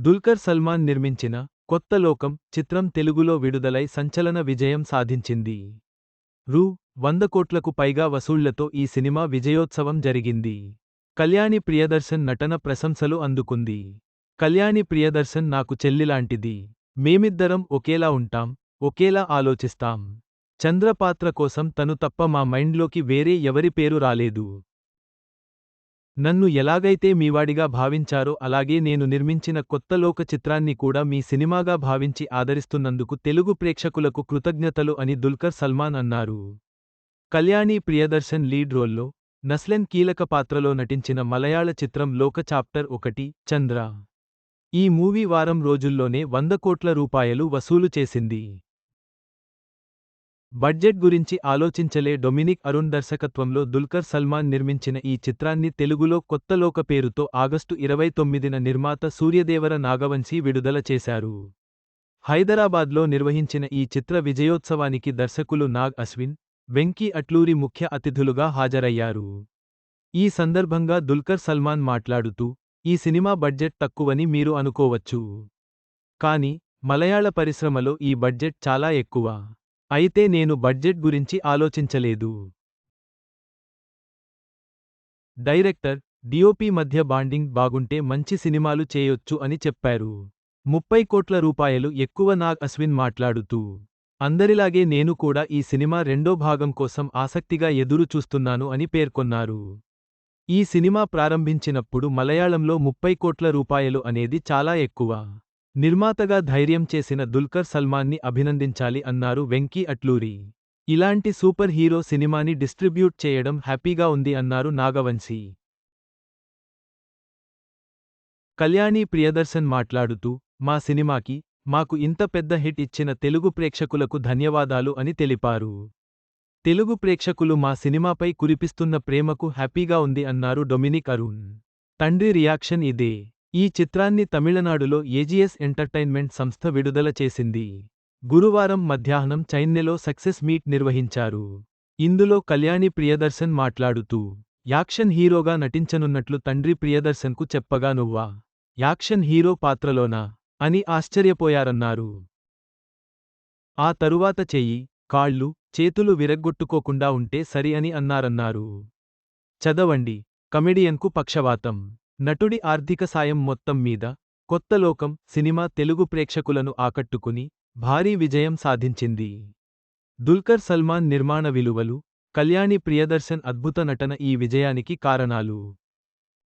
దుల్కర్ సల్మాన్ నిర్మించిన కొత్త లోకం చిత్రం తెలుగులో విడుదలై సంచలన విజయం సాధించింది. రూ. వంద కోట్లకు పైగా వసూళ్ళతో ఈ సినిమా విజయోత్సవం జరిగింది. కళ్యాణి ప్రియదర్శన్ నటన ప్రశంసలు అందుకుంది. కళ్యాణి ప్రియదర్శన్ నాకు చెల్లిలాంటిది. మేమిద్దరం ఒకేలా ఉంటాం ఒకేలా ఆలోచిస్తాం. చంద్రపాత్ర కోసం తను తప్ప మా మైండ్లోకి వేరే ఎవరి పేరు రాలేదు. నన్ను ఎలాగైతే మీవాడిగా భావించారో అలాగే నేను నిర్మించిన కొత్త లోక చిత్రాన్ని కూడా మీ సినిమాగా భావించి ఆదరిస్తున్నందుకు తెలుగు ప్రేక్షకులకు కృతజ్ఞతలు అని దుల్కర్ సల్మాన్ అన్నారు. కళ్యాణి ప్రియదర్శన్ లీడ్ రోల్లో నస్లెన్ కీలక పాత్రలో నటించిన మలయాళ చిత్రం లోక చాప్టర్ ఒకటి చంద్ర. ఈ మూవీ వారం రోజుల్లోనే వంద కోట్ల రూపాయలు వసూలు చేసింది. బడ్జెట్ గురించి ఆలోచించలే డొమినిక్ అరుణ్ దర్శకత్వంలో దుల్కర్ సల్మాన్ నిర్మించిన ఈ చిత్రాన్ని తెలుగులో కొత్తలోక పేరుతో ఆగస్టు ఇరవై తొమ్మిదిన నిర్మాత సూర్యదేవర నాగవంశీ విడుదల చేశారు. హైదరాబాద్లో నిర్వహించిన ఈ చిత్ర విజయోత్సవానికి దర్శకులు నాగ్ అశ్విన్ వెంకీ అట్లూరి ముఖ్య అతిథులుగా హాజరయ్యారు. ఈ సందర్భంగా దుల్కర్ సల్మాన్ మాట్లాడుతూ ఈ సినిమా బడ్జెట్ తక్కువని మీరు అనుకోవచ్చు. కాని మలయాళ పరిశ్రమలో ఈ బడ్జెట్ చాలా ఎక్కువ. అయితే నేను బడ్జెట్ గురించి ఆలోచించలేదు. డైరెక్టర్ డిఓపి మధ్య బాండింగ్ బాగుంటే మంచి సినిమాలు చేయొచ్చు అని చెప్పారు. ముప్పై కోట్ల రూపాయలు ఎక్కువ నాగ్ అశ్విన్ మాట్లాడుతూ అందరిలాగే నేను కూడా ఈ సినిమా రెండో భాగం కోసం ఆసక్తిగా ఎదురు చూస్తున్నాను అని పేర్కొన్నారు. ఈ సినిమా ప్రారంభించినప్పుడు మలయాళంలో ముప్పై కోట్ల రూపాయలు అనేది చాలా ఎక్కువ. నిర్మాతగా ధైర్యం చేసిన దుల్కర్ సల్మాన్ని అభినందించాలి అన్నారు వెంకీ అట్లూరి. ఇలాంటి సూపర్ హీరో సినిమాని డిస్ట్రిబ్యూట్ చేయడం హ్యాపీగా ఉంది అన్నారు నాగవంశీ. కళ్యాణి ప్రియదర్శన్ మాట్లాడుతూ మా సినిమాకి మాకు ఇంత పెద్ద హిట్ ఇచ్చిన తెలుగు ప్రేక్షకులకు ధన్యవాదాలు అని తెలిపారు. తెలుగు ప్రేక్షకులు మా సినిమాపై కురిపిస్తున్న ప్రేమకు హ్యాపీగా ఉంది అన్నారు డొమినిక్ అరుణ్. తండ్రి రియాక్షన్ ఇదే. ఈ చిత్రాన్ని తమిళనాడులో ఏజీఎస్ ఎంటర్టైన్మెంట్ సంస్థ విడుదల చేసింది. గురువారం మధ్యాహ్నం చైన్నెలో సక్సెస్ మీట్ నిర్వహించారు. ఇందులో కళ్యాణి ప్రియదర్శన్ మాట్లాడుతూ యాక్షన్ హీరోగా నటించనున్నట్లు తండ్రి ప్రియదర్శన్కు చెప్పగా నువ్వా? యాక్షన్ హీరో పాత్రలోనా? అని ఆశ్చర్యపోయారన్నారు. ఆ తరువాత చెయ్యి కాళ్ళు చేతులు విరగ్గొట్టుకోకుండా ఉంటే సరి అని అన్నారన్నారు. చదవండి కమెడియన్కు పక్షవాతం. నటుడి ఆర్థిక సాయం మొత్తం మీద కొత్త లోకం సినిమా తెలుగు ప్రేక్షకులను ఆకట్టుకుని భారీ విజయం సాధించింది. దుల్కర్ సల్మాన్ నిర్మాణ విలువలు కళ్యాణి ప్రియదర్శన్ అద్భుత నటన ఈ విజయానికి కారణాలు.